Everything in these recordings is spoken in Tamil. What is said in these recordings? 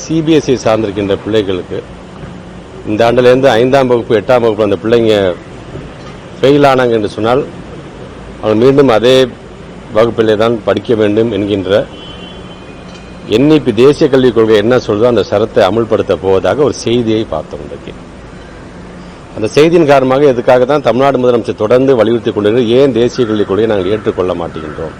சிபிஎஸ்சி சார்ந்திருக்கின்ற பிள்ளைகளுக்கு இந்த ஆண்டிலேருந்து ஐந்தாம் வகுப்பு எட்டாம் வகுப்பு அந்த பிள்ளைங்க ஃபெயில் ஆனாங்க என்று சொன்னால் அவங்க மீண்டும் அதே வகுப்பிலே தான் படிக்க வேண்டும் என்கின்ற என்இபி தேசிய கல்விக் கொள்கை என்ன சொல்றதோ அந்த சரத்தை அமுல்படுத்த போவதாக ஒரு செய்தியை பார்த்தோம் இன்றைக்கு. அந்த செய்தியின் காரணமாக இதுக்காக தான் தமிழ்நாடு முதலமைச்சர் தொடர்ந்து வலியுறுத்தி கொண்டிருக்கிறது ஏன் தேசிய கல்விக் கொள்கையை நாங்கள் ஏற்றுக்கொள்ள மாட்டேங்கின்றோம்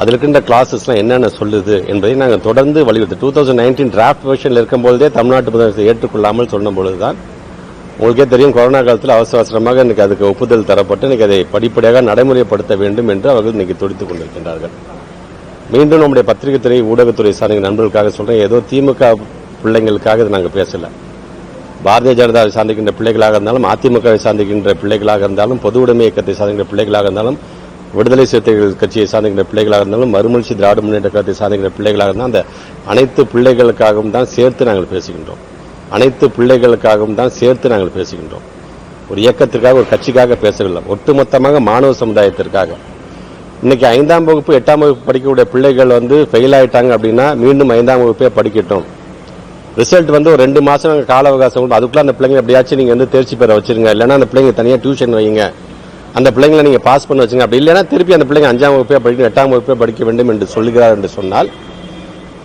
அதில் இருக்கின்ற கிளாஸஸ்லாம் என்னென்ன சொல்லுது என்பதை நாங்கள் தொடர்ந்து வலியுறுத்தி. டூ தௌசண்ட் நைன்டீன் டிராஃப்ட் வெர்ஷனில் இருக்கும்போதே தமிழ்நாட்டு முதலமைச்சர் ஏற்றுக்கொள்ளாமல் சொன்ன பொழுதுதான் உங்களுக்கே தெரியும் கொரோனா காலத்தில் அவசர அவசரமாக இன்னைக்கு அதுக்கு ஒப்புதல் தரப்பட்டு இன்னைக்கு அதை படிப்படியாக நடைமுறைப்படுத்த வேண்டும் என்று அவர்கள் இன்னைக்கு துடித்துக் கொண்டிருக்கின்றார்கள். மீண்டும் நம்முடைய பத்திரிகை துறை ஊடகத்துறை சார்ந்த நண்பர்களுக்காக சொல்கிறேன் ஏதோ திமுக பிள்ளைங்களுக்காக இதை நாங்கள் பேசலை. பாரதிய ஜனதாவை சார்ந்திருக்கின்ற பிள்ளைகளாக இருந்தாலும் அதிமுகவை சார்ந்திருக்கின்ற பிள்ளைகளாக இருந்தாலும் பொது உடைமை இயக்கத்தை சார்ந்திருக்கின்ற பிள்ளைகளாக இருந்தாலும் விடுதலை சிறுத்தைகள் கட்சியை சார்ந்திருக்கின்ற பிள்ளைகளாக இருந்தாலும் மறுமலர்ச்சி திராவிட முன்னேற்ற கழகத்தை சார்ந்திருக்கின்ற பிள்ளைகளாக இருந்தால் அந்த அனைத்து பிள்ளைகளுக்காகவும் தான் சேர்த்து நாங்கள் பேசுகின்றோம். அனைத்து பிள்ளைகளுக்காகவும் தான் சேர்த்து நாங்கள் பேசுகின்றோம். ஒரு இயக்கத்திற்காக ஒரு கட்சிக்காக பேசவில்லை. ஒட்டுமொத்தமாக மாணவ சமுதாயத்திற்காக. இன்னைக்கு ஐந்தாம் வகுப்பு எட்டாம் வகுப்பு படிக்கக்கூடிய பிள்ளைகள் வந்து ஃபெயில் ஆயிட்டாங்க அப்படின்னா மீண்டும் ஐந்தாம் வகுப்பே படிக்கட்டும். ரிசல்ட் வந்து ஒரு ரெண்டு மாதம் கால அவகாசம் கொடுத்து அதுக்குள்ள அந்த பிள்ளைங்க எப்படியாச்சும் நீங்கள் வந்து தேர்ச்சி பெற வச்சிருங்க. இல்லைன்னா அந்த பிள்ளைங்க தனியாக டியூஷன் வைங்க. அந்த பிள்ளைங்களை நீங்கள் பாஸ் பண்ண வச்சுங்க. அப்படி இல்லைன்னா திருப்பி அந்த பிள்ளைங்க அஞ்சாம் வகுப்பே படிக்கணும் எட்டாம் வகுப்பே படிக்க வேண்டும் என்று சொல்லுகிறார் என்று சொன்னால்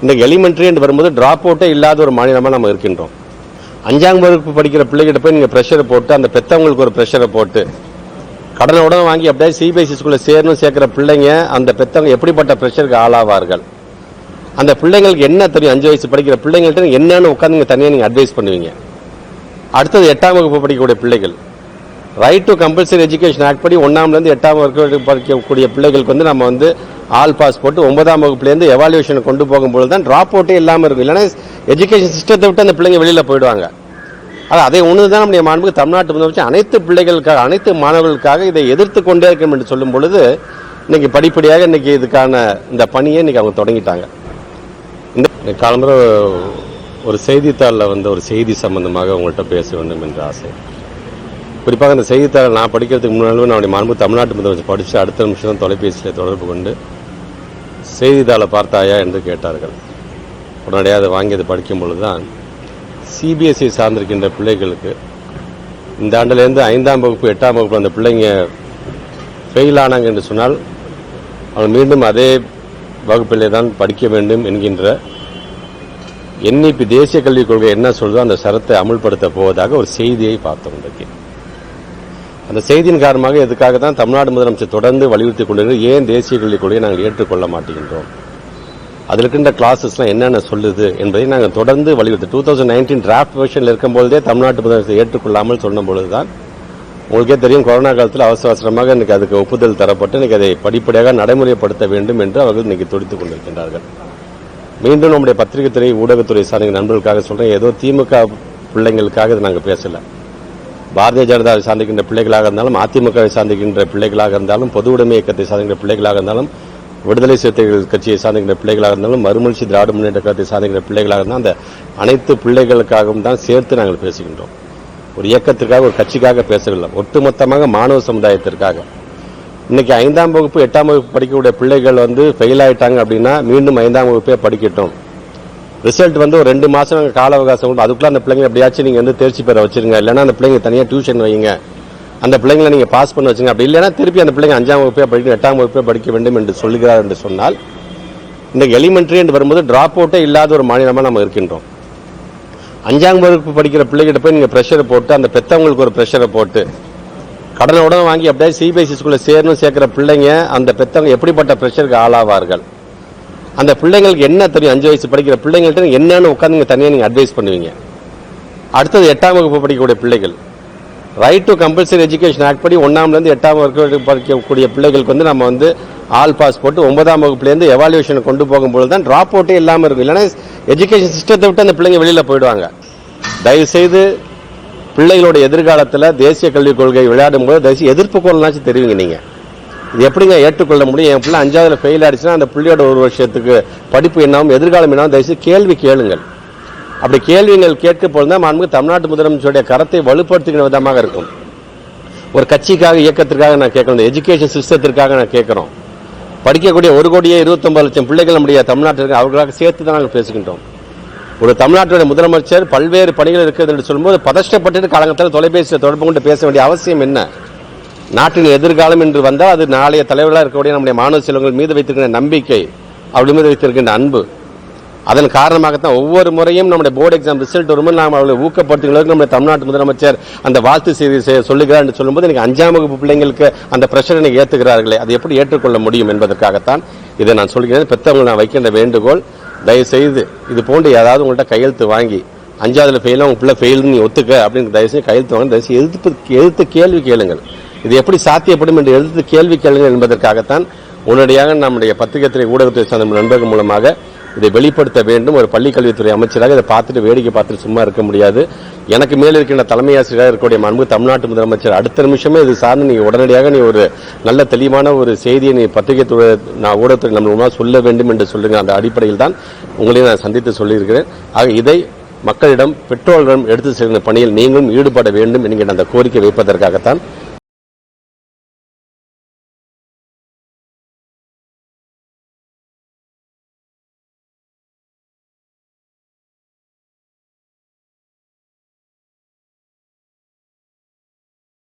இன்றைக்கு எலிமெண்ட்ரி என்று வரும்போது ட்ராப் அவுட்டே இல்லாத ஒரு மாநிலமாக நம்ம இருக்கின்றோம். அஞ்சாம் வகுப்பு படிக்கிற பிள்ளைகிட்ட போய் நீங்கள் ப்ரெஷரை போட்டு அந்த பெற்றவங்களுக்கு ஒரு ப்ரெஷரை போட்டு கடனை உடனே வாங்கி அப்படியே சிபிஎஸ்சி ஸ்கூலில் சேரணும் சேர்க்குற பிள்ளைங்க அந்த பெற்றவங்க எப்படிப்பட்ட ப்ரெஷருக்கு ஆளாவார்கள்? அந்த பிள்ளைங்களுக்கு என்ன தெரியும்? அஞ்சு வயசு படிக்கிற பிள்ளைங்கள்ட்ட என்னென்னு உட்காந்து நீங்கள் தனியாக நீங்கள் அட்வைஸ் பண்ணுவீங்க. அடுத்தது எட்டாம் வகுப்பு படிக்கக்கூடிய பிள்ளைகள் right to compulsory education act படி ஒன்னாம்லேருந்து எட்டாம் வகுப்பு படிக்கக்கூடிய பிள்ளைகளுக்கு வந்து நம்ம வந்து ஆல் பாஸ் போட்டு ஒன்பதாம் வகுப்புலேருந்து எவாலுவேஷன் கொண்டு போகும்போது தான் ட்ராப் அவுட்டே இல்லாமல் இருக்கும். இல்லைன்னா எஜுகேஷன் சிஸ்டத்தை விட்டு அந்த பிள்ளைங்க வெளியில் போயிடுவாங்க. அது அதே ஒன்று தான் நம்முடைய மாண்புக்கு தமிழ்நாட்டு முதலமைச்சர் அனைத்து பிள்ளைகளுக்காக அனைத்து மாணவர்களுக்காக இதை எதிர்த்து கொண்டே இருக்கணும் என்று சொல்லும் பொழுது இன்னைக்கு படிப்படியாக இன்னைக்கு இதுக்கான இந்த பணியை இன்னைக்கு அவங்க தொடங்கிட்டாங்க. இந்த காலம்புற ஒரு செய்தித்தாளில் வந்து ஒரு செய்தி சம்பந்தமாக உங்கள்கிட்ட பேச வேண்டும் என்ற ஆசை. குறிப்பாக அந்த செய்தித்தாளை நான் படிக்கிறதுக்கு முன்னாலும் நான் மரபு தமிழ்நாட்டு முதலமைச்சர் படித்து அடுத்த நிமிஷம் தான் தொலைபேசியில் தொடர்பு கொண்டு செய்தித்தாளை பார்த்தாயா என்று கேட்டார்கள். உடனடியாக அதை வாங்கி அதை படிக்கும் பொழுது தான் சிபிஎஸ்சி சார்ந்திருக்கின்ற பிள்ளைகளுக்கு இந்த ஆண்டுலேருந்து ஐந்தாம் வகுப்பு எட்டாம் வகுப்பு அந்த பிள்ளைங்க ஃபெயில் ஆனாங்க என்று சொன்னால் அவங்க மீண்டும் அதே வகுப்பிலே தான் படிக்க வேண்டும் என்கின்ற என்இபி தேசிய கல்விக் கொள்கை என்ன சொல்றதோ அந்த சரத்தை அமுல்படுத்த போவதாக ஒரு செய்தியை பார்த்தோம் இன்றைக்கு அந்த செய்தியின் காரணமாக இதுக்காக தான் தமிழ்நாடு முதலமைச்சர் தொடர்ந்து வலியுறுத்தி கொண்டிருக்கிறது ஏன் தேசிய கல்விக் கொள்கையை நாங்கள் ஏற்றுக்கொள்ள மாட்டேங்கின்றோம் அதில் இருக்கின்ற கிளாஸஸ்லாம் என்னென்ன சொல்லுது என்பதை நாங்கள் தொடர்ந்து வலியுறுத்தி டூ தௌசண்ட் நைன்டீன் டிராஃப்ட் வெர்ஷனில் இருக்கும்போதே தமிழ்நாட்டு முதலமைச்சர் ஏற்றுக்கொள்ளாமல் சொன்ன பொழுதுதான் உங்களுக்கே தெரியும் கொரோனா காலத்தில் அவசர அவசரமாக இன்னைக்கு அதுக்கு ஒப்புதல் தரப்பட்டு இன்னைக்கு அதை படிப்படியாக நடைமுறைப்படுத்த வேண்டும் என்று அவர்கள் இன்னைக்கு துடித்துக் கொண்டிருக்கின்றார்கள். மீண்டும் நம்முடைய பத்திரிகை துறை ஊடகத்துறை சார்ந்த நண்பர்களுக்காக சொல்கிறேன் ஏதோ திமுக பிள்ளைங்களுக்காக இதை நாங்கள் பேசலை. பாரதிய ஜனதாவை சார்ந்திருக்கின்ற பிள்ளைகளாக இருந்தாலும் அதிமுகவை சார்ந்திருக்கின்ற பிள்ளைகளாக இருந்தாலும் பொது உடைமை இயக்கத்தை சார்ந்திருக்கிற பிள்ளைகளாக இருந்தாலும் விடுதலை சிறுத்தைகள் கட்சியை சார்ந்திருக்கிற பிள்ளைகளாக இருந்தாலும் மறுமலர்ச்சி திராவிட முன்னேற்ற கழகத்தை சார்ந்திருக்கிற பிள்ளைகளாக இருந்தால் அந்த அனைத்து பிள்ளைகளுக்காகவும் தான் சேர்த்து நாங்கள் பேசுகின்றோம். ஒரு இயக்கத்திற்காக ஒரு கட்சிக்காக பேசவில்லை ஒட்டுமொத்தமாக மாணவ சமுதாயத்திற்காக. இன்னைக்கு ஐந்தாம் வகுப்பு எட்டாம் வகுப்பு படிக்கக்கூடிய பிள்ளைகள் வந்து ஃபெயில் ஆயிட்டாங்க அப்படின்னா மீண்டும் ஐந்தாம் வகுப்பே படிக்கட்டும். ரிசல்ட் வந்து ஒரு ரெண்டு மாசம் கால அவகாசம் கொடுப்போம் அதுக்குள்ள அந்த பிள்ளைங்க எப்படியாச்சும் நீங்க வந்து தேர்ச்சி பெற வச்சிருங்க. இல்லைன்னா அந்த பிள்ளைங்க தனியாக டியூஷன் வைங்க. அந்த பிள்ளைங்களை நீங்க பாஸ் பண்ண வச்சுங்க. அப்படி இல்லைன்னா திருப்பி அந்த பிள்ளைங்க அஞ்சாம் வகுப்பே படிக்கணும் எட்டாம் வகுப்பே படிக்க வேண்டும் என்று சொல்லுகிறார் என்று சொன்னால் இந்த எலிமெண்ட்ரி என்று வரும்போது டிராப் அவுட்டே இல்லாத ஒரு மாநிலமாக நம்ம இருக்கின்றோம். அஞ்சாம் வகுப்பு படிக்கிற பிள்ளைகிட்ட போய் நீங்கள் ப்ரெஷரை போட்டு அந்த பெத்தவங்களுக்கு ஒரு ப்ரெஷரை போட்டு கடனை உடனே வாங்கி அப்படியே சிபிஎஸ்சி ஸ்கூலில் சேரணும் சேர்க்குற பிள்ளைங்க அந்த பெத்தவங்க எப்படிப்பட்ட ப்ரெஷருக்கு ஆளாவார்கள்? அந்த பிள்ளைங்களுக்கு என்ன தெரியும் அஞ்சு வயசு படிக்கிற பிள்ளைங்கள்ட்ட என்னன்னு உட்காந்து தனியாக நீங்கள் அட்வைஸ் பண்ணுவீங்க. அடுத்தது எட்டாம் வகுப்பு படிக்கக்கூடிய பிள்ளைகள். Right to compulsory education act படி ஒன்றாம்லேருந்து எட்டாம் வகுப்பு படிக்கக்கூடிய பிள்ளைகளுக்கு வந்து நம்ம வந்து ஆல் பாஸ் போட்டு ஒன்பதாம் வகுப்புலேருந்து இருந்து கொண்டு போகும்போது தான் ட்ராப் அவுட்டே இல்லாமல் இருக்கும். இல்லைன்னா எஜுகேஷன் சிஸ்டத்தை விட்டு அந்த பிள்ளைங்க வெளியில் போயிடுவாங்க. தயவுசெய்து பிள்ளைகளோட எதிர்காலத்தில் தேசிய கல்விக் கொள்கை விளையாடும் போது தயவுசெய்து எதிர்ப்பு குரல்னாச்சும் தெரிவிங்க நீங்கள் இது எப்படிங்க ஏற்றுக்கொள்ள முடியும்? என் பிள்ளை அஞ்சாவதுல ஃபெயில் ஆயிடுச்சுன்னா அந்த பிள்ளையோட ஒரு வருஷத்துக்கு படிப்பு என்னாவும் எதிர்காலம் என்னாவும் தயவுசெய்து கேள்வி கேளுங்கள். அப்படி கேள்விகள் கேட்க போதுதான் மாண்புமிகு தமிழ்நாட்டு முதலமைச்சருடைய கரத்தை வலுப்படுத்துகிற விதமாக இருக்கும். ஒரு கட்சிக்காக இயக்கத்திற்காக நான் கேட்கணும் எஜுகேஷன் சிஸ்டத்திற்காக நான் கேட்கிறோம். படிக்கக்கூடிய ஒரு கோடியே இருபத்தொன்பது லட்சம் பிள்ளைகள் நம்முடைய தமிழ்நாட்டிற்கு அவர்களாக சேர்த்து தான் நாங்கள் பேசுகின்றோம். ஒரு தமிழ்நாட்டுடைய முதலமைச்சர் பல்வேறு பணிகள் இருக்கிறது என்று சொல்லும்போது பதஷ்டப்பட்டு காலகட்டத்தில் தொலைபேசியில் தொடர்பு கொண்டு பேச வேண்டிய அவசியம் என்ன? நாட்டின் எதிர்காலம் என்று வந்தால் அது நாளைய தலைவர்களாக இருக்கக்கூடிய நம்முடைய மாணவ செல்வங்கள் மீது வைத்திருக்கிற நம்பிக்கை அவர்கள் மீது வைத்திருக்கின்ற அன்பு. அதன் காரணமாகத்தான் ஒவ்வொரு முறையும் நம்முடைய போர்டு எக்ஸாம் ரிசல்ட் வரும்போது நாம் அவர்களை ஊக்கப்படுத்துகிறதுக்கு நம்முடைய தமிழ்நாட்டு முதலமைச்சர் அந்த வாழ்த்து செய்தி சொல்லுகிறார் என்று சொல்லும்போது எனக்கு அஞ்சாம் வகுப்பு பிள்ளைங்களுக்கு அந்த பிரஷரை ஏற்றுகிறார்களே அதை எப்படி ஏற்றுக்கொள்ள முடியும் என்பதற்காகத்தான் இதை நான் சொல்கிறேன். பெற்றவங்க நான் வைக்கின்ற வேண்டுகோள் தயவு செய்து இது போன்று ஏதாவது உங்கள்கிட்ட கையெழுத்து வாங்கி அஞ்சாவதுல ஃபெயிலாக உங்க பிள்ளை ஃபெயில் நீ ஒத்துக்க அப்படின்னு தயவு செய்து கையெழுத்து வாங்க. தயவு செய்து எழுத்து எதிர்த்து கேள்வி கேளுங்கள். இது எப்படி சாத்தியப்படும் என்று எழுத்து கேள்வி கேளுங்கள் என்பதற்காகத்தான் உடனடியாக நம்முடைய பத்திரிகை ஊடகத்துறை சார்ந்த நண்பர்கள் மூலமாக இதை வெளிப்படுத்த வேண்டும். ஒரு பள்ளிக்கல்வித்துறை அமைச்சராக இதை பார்த்துட்டு வேடிக்கை பார்த்துட்டு சும்மா இருக்க முடியாது. எனக்கு மேல் இருக்கின்ற தலைமை ஆசிரியராக இருக்கக்கூடிய மாண்பு தமிழ்நாட்டு முதலமைச்சர் அடுத்த நிமிஷமே இது சார்ந்து நீ உடனடியாக நீ ஒரு நல்ல தெளிவான ஒரு செய்தியை நீ பத்திரிகை துறை நான் ஊடகத்துறை நம்ம மூலமாக சொல்ல வேண்டும் என்று சொல்லுங்க அந்த அடிப்படையில் தான் உங்களையும் நான் சந்தித்து சொல்லியிருக்கிறேன். ஆக இதை மக்களிடம் பெற்றோர்களிடம் எடுத்து செல்கிற பணியில் நீங்களும் ஈடுபட வேண்டும் என்கிற அந்த கோரிக்கை வைப்பதற்காகத்தான்